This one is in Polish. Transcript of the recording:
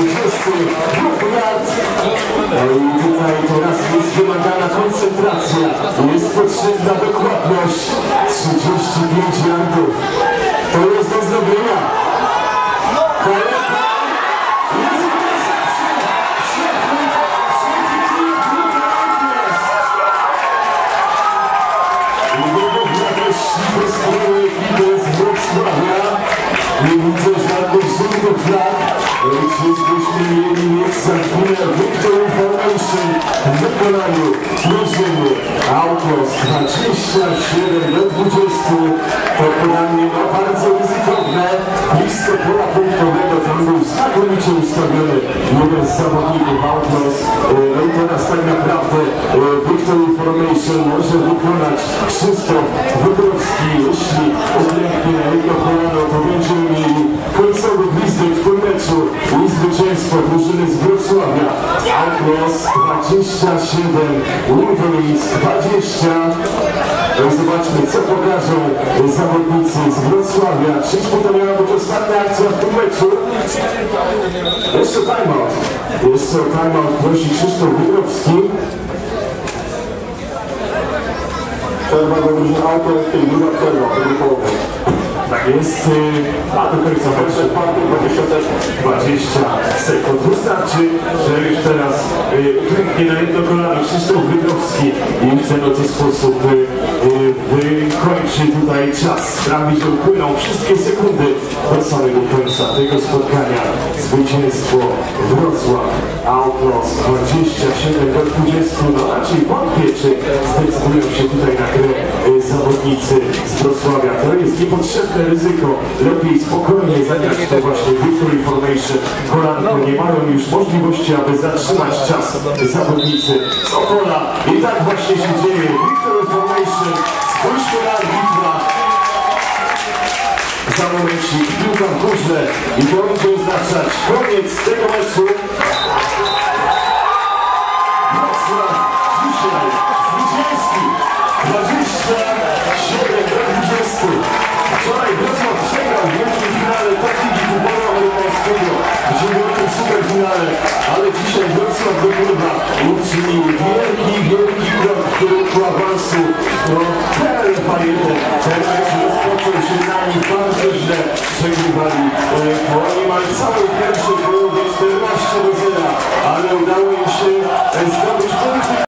I tutaj teraz jest wymagana koncentracja. Jest potrzebna dokładność. 35 yardów. To jest do zrobienia. Kaleta. Jest koncentracja. Świetny, świetny trik, druga jest. Radości po stronie ekipy z Wrocławia. Nie widzę żadnych żółtych flag. Czyżbyśmy mieli mieć za chwilę Victory Formation w wykonaniu drużyny Outlaws 27 do 20. To podanie no, bardzo ryzykowne. Blisko pola punktowego. Tam był znakomicie ustawiony z zawodników. E, No i teraz tak naprawdę e, Victory Formation może wykonać Krzysztof Wybrowski. Jeśli na jego kolano, to będziemy drużyny z Wrocławia. Outlaws 27, Wolverines 20. No i zobaczmy, co pokażą zawodnicy z Wrocławia. Czyżby to miała być ostatnia akcja w tym meczu? Jeszcze timeout. Jeszcze timeout prosi Krzysztof Wybrowski. Przerwa do drużyny autoryskiej, druga przerwa, jest, y, a do końca meczu 20 sekund. 20 sekund. Wystarczy, że już teraz y, uklęknie na jedno kolano Krzysztof Wydrowski i w ten oto sposób y, y, wykończy tutaj czas. Sprawi, że upłyną wszystkie sekundy do samego tego spotkania. Zwycięstwo Wrocław Outlaws 27 do 20. No raczej wątpię, czy zdecydują się tutaj na grę y, zawodnicy z Wrocławia. To jest niepotrzebne ryzyko. Lepiej spokojnie zająć to właśnie Victory Formation. Kolanko nie mają już możliwości, aby zatrzymać czas zawodnicy z Opola. I tak właśnie się dzieje. Victory Formation. Spójrzmy na arbitra. Momencik piłka w górze i to będzie oznaczać koniec tego meczu. Wrocław dzisiaj zwycięski 27 do 20. Wczoraj Wrocław przegrał w wielkim finale takiego wyboru amerykańskiego w dziewiątym superfinale, ale dzisiaj Wrocław wygrywa i uczynił wielki, wielki krok w kierunku awansu do PLF1. Ten nich bardzo źle, przegrywali e, po niemal całej pierwszej połowie.